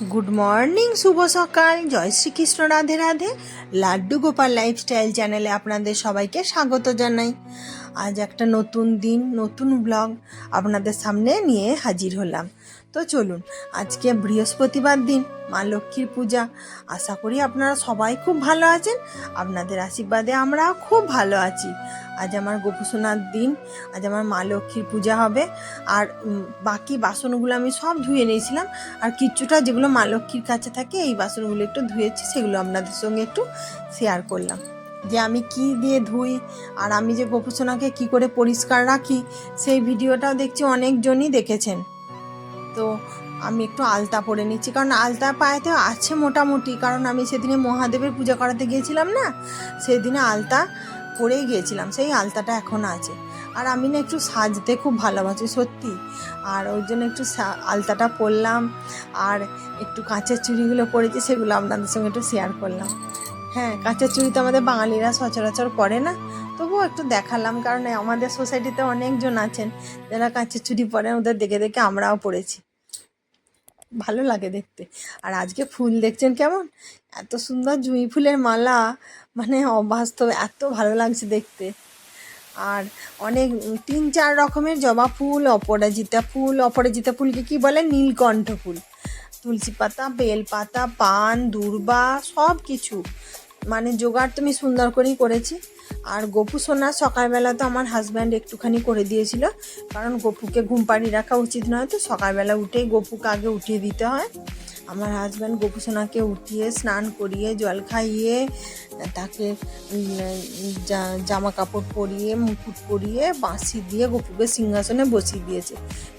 Good morning, শুভ সকাল। জয় শ্রীকৃষ্ণ, রাধে রাধে। লাড্ডু গোপাল লাইফস্টাইল চ্যানেলে আপনাদের সবাইকে স্বাগত জানাই। আজ একটা নতুন দিন, নতুন ব্লগ আপনাদের সামনে নিয়ে হাজির হলাম। তো চলুন, আজকে বৃহস্পতিবার দিন, মা লক্ষ্মীর পূজা। আশা করি আপনারা সবাই খুব ভালো আছেন। আপনাদের আশীর্বাদে আমরাও খুব ভালো আছি। আজ আমার গোপুসোনার দিন, আজ আমার মা লক্ষ্মীর পূজা হবে। আর বাকি বাসনগুলো আমি সব ধুয়ে নিয়েছিলাম। আর কিছুটা যেগুলো মা লক্ষ্মীর কাছে থাকে, এই বাসনগুলো একটু ধুয়েছি, সেগুলো আপনাদের সঙ্গে একটু শেয়ার করলাম। যে আমি কি দিয়ে ধুই, আর আমি যে গোপুসোনাকে কি করে পরিষ্কার রাখি, সেই ভিডিওটাও দেখছি অনেকজনই দেখেছেন। তো আমি একটু আলতা পরে নিচ্ছি। কারণ আলতা পায়েতে আছে মোটামুটি। কারণ আমি সেদিনে মহাদেবের পূজা করাতে গিয়েছিলাম না? সেদিনে আলতা পরেই গিয়েছিলাম। সেই আলতাটা এখন আছে। আর আমি না একটু সাজতে খুব ভালোবাসি, সত্যি। আর ওই জন্য একটু আলতাটা পরলাম। আর একটু কাঁচের চুড়িগুলো পরেছি, সেগুলো আপনাদের সঙ্গে একটু শেয়ার করলাম। হ্যাঁ কাঁচের চুড়ি তো আমাদের বাঙালিরা সচরাচর পরে না? তবুও একটু দেখালাম। কারণ আমাদের সোসাইটিতে অনেকজন আছেন। যারা কাঁচের চুড়ি পরেন, ওদের দেখে দেখে আমরাও পড়েছি ভালো লাগে দেখতে। আর আজকে ফুল দেখছেন কেমন? এত সুন্দর জুঁই ফুলের মালা মানে অবাস্তব, এত ভালো লাগছে দেখতে। আর অনেক তিন চার রকমের জবা ফুল, অপরাজিতা ফুল, অপরাজিতা ফুলকে কি বলে? নীলকণ্ঠ ফুল। তুলসী পাতা, বেল পাতা, পান, দুর্বা সব কিছু মানে জোগাড় তুমি সুন্দর করেই করেছি। আর গপু সোনা সকালবেলা তো আমার হাজব্যান্ড একটুখানি করে দিয়েছিল। কারণ গপুকে ঘুম পাড়ি রাখা উচিত নয় তো সকালবেলা উঠেই গপুকে আগে উঠিয়ে দিতে হয়। আমার হাজব্যান্ড গপু সোনাকে উঠিয়ে স্নান করিয়ে, জল খাইয়ে, তাকে জামা কাপড় পরিয়ে, মুকুট পরিয়ে, বাঁশি দিয়ে গপুকে সিংহাসনে বসিয়ে দিয়েছে।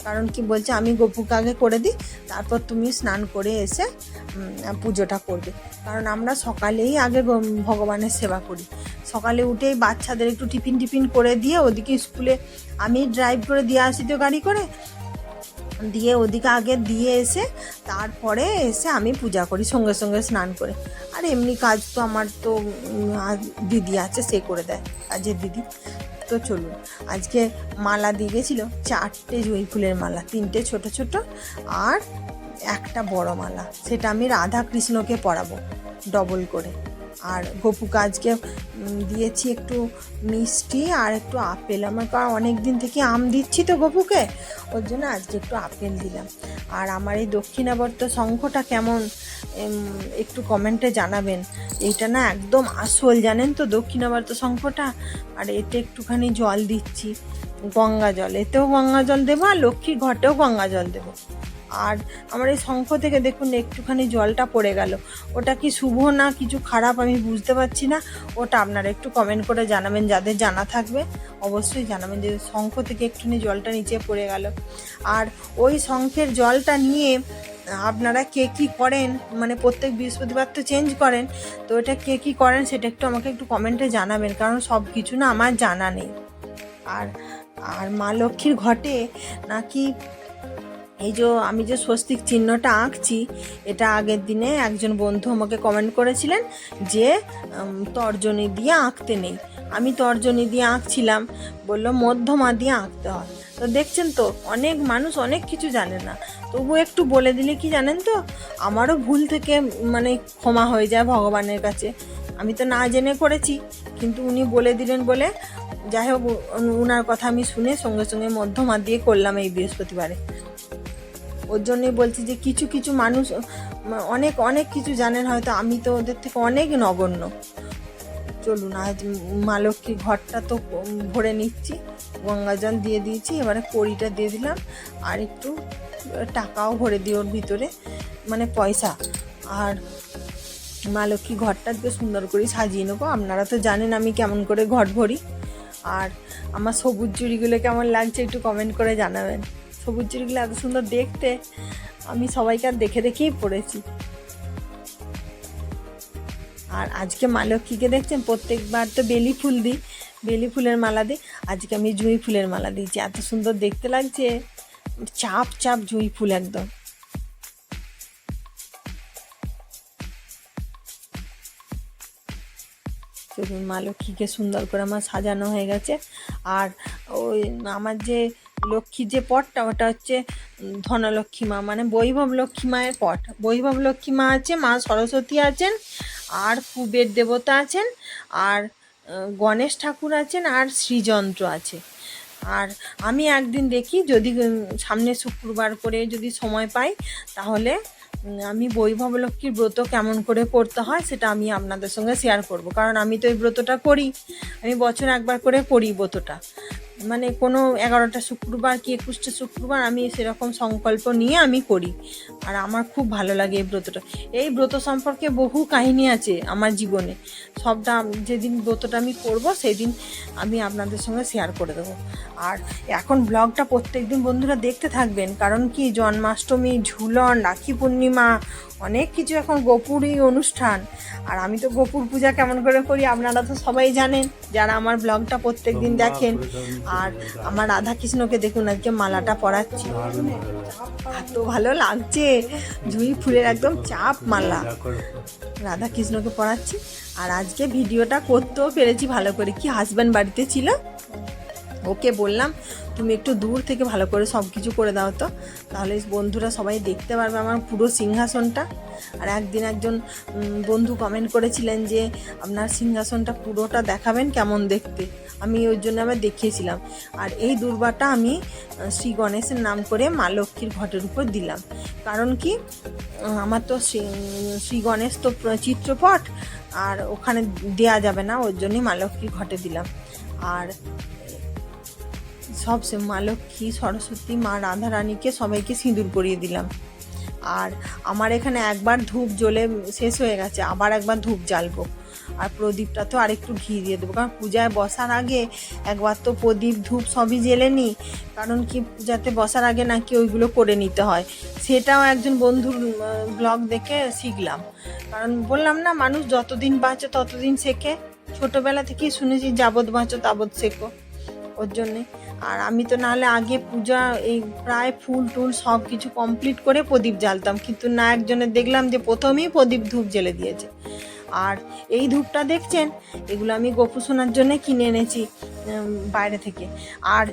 কারণ কি বলছে, আমি গপুকে আগে করে দিই, তারপর তুমি স্নান করে এসে পুজোটা করবে। কারণ আমরা সকালেই আগে ভগবানের সেবা করি। সকালে উঠেই বাচ্চাদের একটু টিফিন টিফিন করে দিয়ে ওদিকে স্কুলে, আমি ড্রাইভ করে দিয়ে আসি তো গাড়ি করে? দিয়ে ওদিকে আগে দিয়ে এসে তারপরে এসে আমি পূজা করি, সঙ্গে সঙ্গে স্নান করে। আর এমনি কাজ তো আমার তো দিদি আছে, সে করে দেয়। কাজের দিদি, তো চলুন। আজকে মালা দিয়ে গেছিল চারটে জুঁই ফুলের মালা, তিনটে ছোট ছোট আর একটা বড় মালা। সেটা আমি রাধা কৃষ্ণকে পরাবো ডবল করে। আর গপুকে আজকে দিয়েছি একটু মিষ্টি আর একটু আপেল। আমার কারণ অনেক দিন থেকে আম দিচ্ছি তো গপুকে, ওর জন্য আজকে একটু আপেল দিলাম। আর আমার এই দক্ষিণাবর্ত শঙ্খটা কেমন একটু কমেন্টে জানাবেন। এইটা না একদম আসল, জানেন তো দক্ষিণাবর্ত শঙ্খটা আর এতে একটুখানি জল দিচ্ছি, গঙ্গা জল। এতেও গঙ্গা জল দেবো আর লক্ষ্মীর ঘটেও গঙ্গা জল দেবো। আর আমার এই শঙ্খ থেকে দেখুন একটুখানি জলটা পড়ে গেল। ওটা কি শুভ না কিছু খারাপ আমি বুঝতে পারছি না। ওটা আপনারা একটু কমেন্ট করে জানাবেন, যাদের জানা থাকবে অবশ্যই জানাবেন যে শঙ্খ থেকে একটুখানি জলটা নিচে পড়ে গেল। আর ওই শঙ্খের জলটা নিয়ে আপনারা কে কী করেন? মানে প্রত্যেক বৃহস্পতিবার তো চেঞ্জ করেন। তো এটা কে কী করেন সেটা একটু আমাকে একটু কমেন্টে জানাবেন, কারণ সব কিছু না আমার জানা নেই। আর আর মা লক্ষ্মীর ঘটে নাকি এই যে আমি যে স্বস্তিক চিহ্নটা আঁকছি, এটা আগের দিনে একজন বন্ধু আমাকে কমেন্ট করেছিলেন যে তর্জনী দিয়ে আঁকতে নেই। আমি তর্জনী দিয়ে আঁকছিলাম, বলল মধ্যমা দিয়ে আঁকতে হয়। তো দেখছেন তো, অনেক মানুষ অনেক কিছু জানে না। তবু একটু বলে দিলে কি জানেন তো, আমারও ভুল থেকে মানে ক্ষমা হয়ে যায় ভগবানের কাছে। আমি তো না জেনে করেছি, কিন্তু উনি বলে দিলেন বলে, যাই হোক ওনার কথা আমি শুনে সঙ্গে সঙ্গে মধ্যমা দিয়ে করলাম এই বৃহস্পতিবারে। ওর জন্যই বলছি যে কিছু কিছু মানুষ অনেক অনেক কিছু জানেন হয়তো, আমি তো ওদের থেকে অনেক নগণ্য। চলুন, আজ মা লক্ষ্মীর ঘরটা তো ভরে নিচ্ছি গঙ্গা জল দিয়ে দিয়েছি, এবারে কড়িটা দিয়ে দিলাম, আর একটু টাকাও ভরে দিই ওর ভিতরে মানে পয়সা। আর মা লক্ষ্মী ঘরটা বেশ সুন্দর করে সাজিয়ে নেব, আপনারা তো জানেন আমি কেমন করে ঘর ভরি। আর আমার সবুজ চুড়িগুলো কেমন লাগছে একটু কমেন্ট করে জানাবেন। সবুজ চুড়িগুলো এত সুন্দর দেখতে, আমি সবাইকে আর দেখে দেখেই পড়েছি। আর আজকে মা দেখছেন? প্রত্যেকবার তো বেলি ফুল দিই, বেলি ফুলের মালা দিই। আজকে আমি জুঁই ফুলের মালা দিয়েছি, এত সুন্দর দেখতে লাগছে। চাপ চাপ জুঁই ফুল একদম। চলুন সুন্দর করে আমার সাজানো হয়ে গেছে। আর ওই আমার যে লক্ষ্মীর যে পটটা, ওটা হচ্ছে ধনলক্ষ্মী মা মানে বৈভব লক্ষ্মী মায়ের পট। বৈভব লক্ষ্মী মা আছে মা সরস্বতী আছেন, আর কুবের দেবতা আছেন, আর গণেশ ঠাকুর আছেন, আর শ্রীযন্ত্র আছে। আর আমি একদিন দেখি যদি সামনে শুক্রবার করে যদি সময় পাই, তাহলে আমি বৈভব লক্ষ্মীর ব্রত কেমন করে করতে হয় সেটা আমি আপনাদের সঙ্গে শেয়ার করব। কারণ আমি তো এই ব্রতটা করি, আমি বছর একবার করে করি ব্রতটা। মানে কোনো এগারোটা শুক্রবার কি একুশটা শুক্রবার আমি সেরকম সংকল্প নিয়ে আমি করি। আর আমার খুব ভালো লাগে এই ব্রতটা। এই ব্রত সম্পর্কে বহু কাহিনী আছে আমার জীবনে। সবটা যেদিন ব্রতটা আমি করব সেই দিন আমি আপনাদের সঙ্গে শেয়ার করে দেবো। আর এখন ব্লগটা প্রত্যেক দিন বন্ধুরা দেখতে থাকবেন। কারণ কি জন্মাষ্টমী ঝুলন রাখি পূর্ণিমা অনেক কিছু এখন গোপুরই অনুষ্ঠান। আর আমি তো গোপুর পূজা কেমন করে করি আপনারা তো সবাই জানেন। যারা আমার ব্লগটা প্রত্যেক দিন দেখেন আর আমার রাধা কৃষ্ণকে দেখুন আজকে মালাটা পরাচ্ছি। এত ভালো লাগছে। জুঁই ফুলের একদম চাপ মালা। রাধা কৃষ্ণকে পড়াচ্ছি আর আজকে ভিডিওটা করতেও পেরেছি ভালো করে। কি হাজব্যান্ড বাড়িতে ছিল? ওকে বললাম, তুমি একটু দূর থেকে ভালো করে সব কিছু করে দাও তো। তাহলে বন্ধুরা সবাই দেখতে পারবে আমার পুরো সিংহাসনটা। আর একদিন একজন বন্ধু কমেন্ট করেছিলেন যে, আপনার সিংহাসনটা পুরোটা দেখাবেন কেমন দেখতে? আমি ওই জন্য আবার দেখিয়েছিলাম। আর এই দুর্বাটা আমি শ্রী গণেশের নাম করে মা লক্ষ্মীর ঘটের উপর দিলাম। কারণ কি আমার তো শ্রী গণেশ তো চিত্রপট, আর ওখানে দেয়া যাবে না ওর জন্যই মা লক্ষ্মীর ঘটে দিলাম। আর সব মা লক্ষ্মী, সরস্বতী, মা রাধারানীকে সবাইকে সিঁদুর পরিয়ে দিলাম। আর আমার এখানে একবার ধূপ জ্বলে শেষ হয়ে গেছে, আবার একবার ধূপ জ্বালবো। আর প্রদীপটা তো আরেকটু ঘি দিয়ে দেবো, কারণ পূজায় বসার আগে একবার তো প্রদীপ, ধূপ সবই জেলে নিই কারণ কি পূজাতে বসার আগে নাকি ওইগুলো করে নিতে হয়। সেটাও একজন বন্ধুর ব্লগ দেখে শিখলাম। কারণ বললাম না, মানুষ যতদিন বাঁচে ততদিন শেখে। ছোটোবেলা থেকেই শুনেছি, যাবৎ বাঁচো তাবৎ শেখো। ওর জন্যে। আর আমি তো নাহলে আগে পূজা, এই প্রায় ফুল টুল সব কিছু কমপ্লিট করে প্রদীপ জ্বালতাম। কিন্তু না একজনের দেখলাম যে প্রথমেই প্রদীপ ধূপ জ্বেলে দিয়েছে। আর এই ধূপটা দেখছেন? এগুলো আমি গোপু সোনার জন্য কিনে এনেছি বাইরে থেকে। আর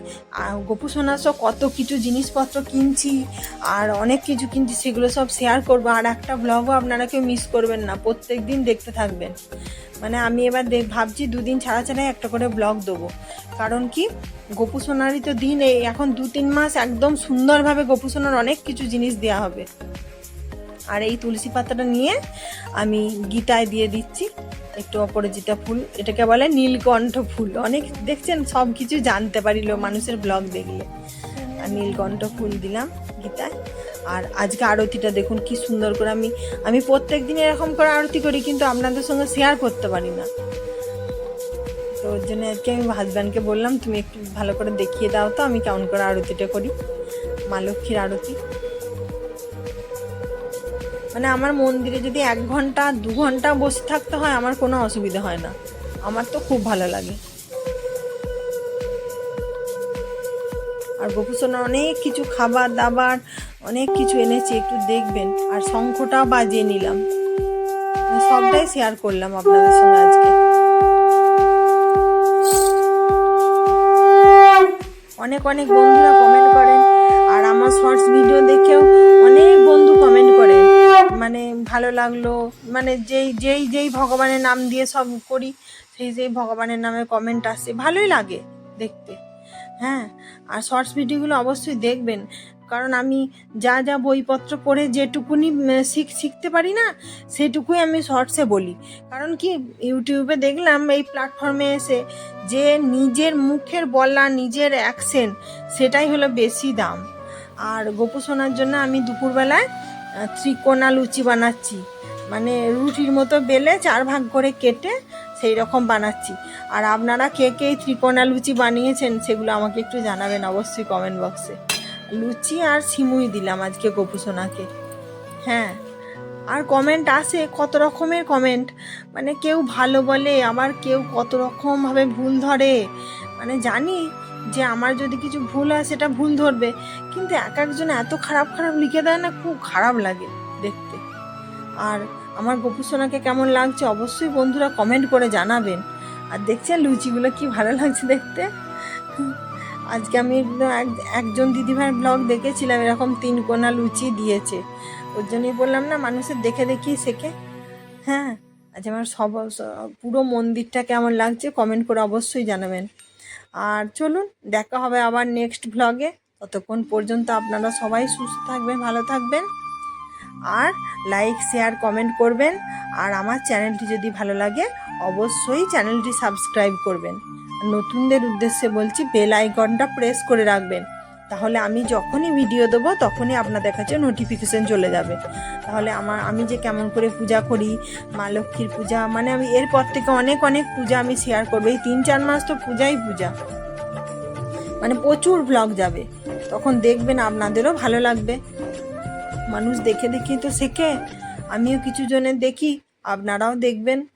গোপু সোনার সব কত কিছু জিনিসপত্র কিনছি, আর অনেক কিছু কিনছি, সেগুলো সব শেয়ার করব। আর একটা ব্লগও আপনারা কেউ মিস করবেন না, প্রত্যেক দিন দেখতে থাকবেন। মানে আমি এবার দেখ ভাবছি দুদিন ছাড়া ছাড়াই একটা করে ব্লগ দেবো। কারণ কি? গোপু সোনারই তো দিন এখন দু তিন মাস একদম সুন্দরভাবে গোপু সোনার অনেক কিছু জিনিস দেওয়া হবে। আর এই তুলসী পাতাটা নিয়ে আমি গীতায় দিয়ে দিচ্ছি, একটু অপরাজিতা ফুল, এটাকে বলে নীলকণ্ঠ ফুল। অনেক দেখছেন, সব কিছু জানতে পারিল, মানুষের ব্লগ দেখলে। আর নীলকণ্ঠ ফুল দিলাম গীতায় আর আজকে আরতিটা দেখুন, কি সুন্দর করে আমি আমি প্রত্যেক দিন এরকম করে আরতি করি, কিন্তু আপনাদের সঙ্গে শেয়ার করতে পারি না। তো ওর জন্য আজকে আমি হাজব্যান্ডকে বললাম, তুমি একটু ভালো করে দেখিয়ে দাও তো, আমি কেমন করে আরতিটা করি। মা লক্ষ্মীর আরতি। মানে আমার মন্দিরে যদি এক ঘণ্টা, দু ঘণ্টা বসে থাকতে হয়, আমার কোনো অসুবিধা হয় না। আমার তো খুব ভালো লাগে। আর গোপুসোনা অনেক কিছু খাবার, দাবার, অনেক কিছু এনেছি, একটু দেখবেন। আর শঙ্খটাও বাজিয়ে নিলাম। মানে সবটাই শেয়ার করলাম আপনাদের সঙ্গে আজকে। অনেক অনেক বন্ধুরা কমেন্ট করেন। আর আমার শর্টস ভিডিও দেখেও অনেক বন্ধু ভালো লাগল। মানে যেই যেই যেই ভগবানের নাম দিয়ে সব করি, সেই সেই ভগবানের নামে কমেন্ট আসছে ভালোই লাগে দেখতে হ্যাঁ? আর শর্টস ভিডিওগুলো অবশ্যই দেখবেন। কারণ আমি যা যা বইপত্র পড়ে যেটুকুনি শিখ, শিখতে পারি না, সেটুকুই আমি শর্টসে বলি। কারণ কি ইউটিউবে দেখলাম এই প্ল্যাটফর্মে এসে যে নিজের মুখের বলা, নিজের অ্যাকশন সেটাই হলো বেশি দাম। আর গোপু শোনার জন্য আমি দুপুরবেলায় ত্রিকোণা লুচি বানাচ্ছি। মানে রুটির মতো বেলে চার ভাগ করে কেটে সেই রকম বানাচ্ছি। আর আপনারা কে কে ত্রিকোণা লুচি বানিয়েছেন সেগুলো আমাকে একটু জানাবেন অবশ্যই কমেন্ট বক্সে লুচি আর সিমুই দিলাম আজকে গোপু সোনাকে হ্যাঁ আর কমেন্ট আসে কত রকমের কমেন্ট মানে কেউ ভালো বলে, আবার কেউ কত রকমভাবে ভুল ধরে। মানে জানি যে আমার যদি কিছু ভুল হয় সেটা ভুল ধরবে। কিন্তু এক একজন এত খারাপ খারাপ লিখে দেয় না, খুব খারাপ লাগে দেখতে। আর আমার গোপু সোনাকে কেমন লাগছে অবশ্যই বন্ধুরা কমেন্ট করে জানাবেন। আর দেখছেন লুচিগুলো কি ভালো লাগছে দেখতে? আজকে আমি এক- একজন দিদিভাইয়ের ব্লগ দেখেছিলাম, এরকম তিন কোনা লুচি দিয়েছে। ওর জন্যই বললাম না, মানুষের দেখে দেখেই শেখে। হ্যাঁ আজ আমার সব পুরো মন্দিরটা কেমন লাগছে কমেন্ট করে অবশ্যই জানাবেন। আর চলুন, দেখা হবে আবার নেক্সট ব্লগে ততক্ষণ পর্যন্ত আপনারা সবাই সুস্থ থাকবেন, ভালো থাকবেন। আর লাইক শেয়ার কমেন্ট করবেন। আর আমার চ্যানেলটি যদি ভালো লাগে, অবশ্যই চ্যানেলটি সাবস্ক্রাইব করবেন। নতুনদের উদ্দেশ্যে বলছি বেল আইকনটা প্রেস করে রাখবেন। তাহলে আমি যখনই ভিডিও দেবো, তখনই আপনাদের কাছে নোটিফিকেশন চলে যাবে। তাহলে আমার, আমি যে কেমন করে পূজা করি, মা লক্ষ্মীর পূজা মানে আমি এরপর থেকে অনেক অনেক পূজা আমি শেয়ার করব। এই তিন, চার মাস তো পূজাই পূজা। মানে প্রচুর ব্লগ যাবে। তখন দেখবেন আপনাদেরও ভালো লাগবে। মানুষ দেখে, দেখেই তো শেখে। আমিও কিছু জনের দেখি, আপনারাও দেখবেন।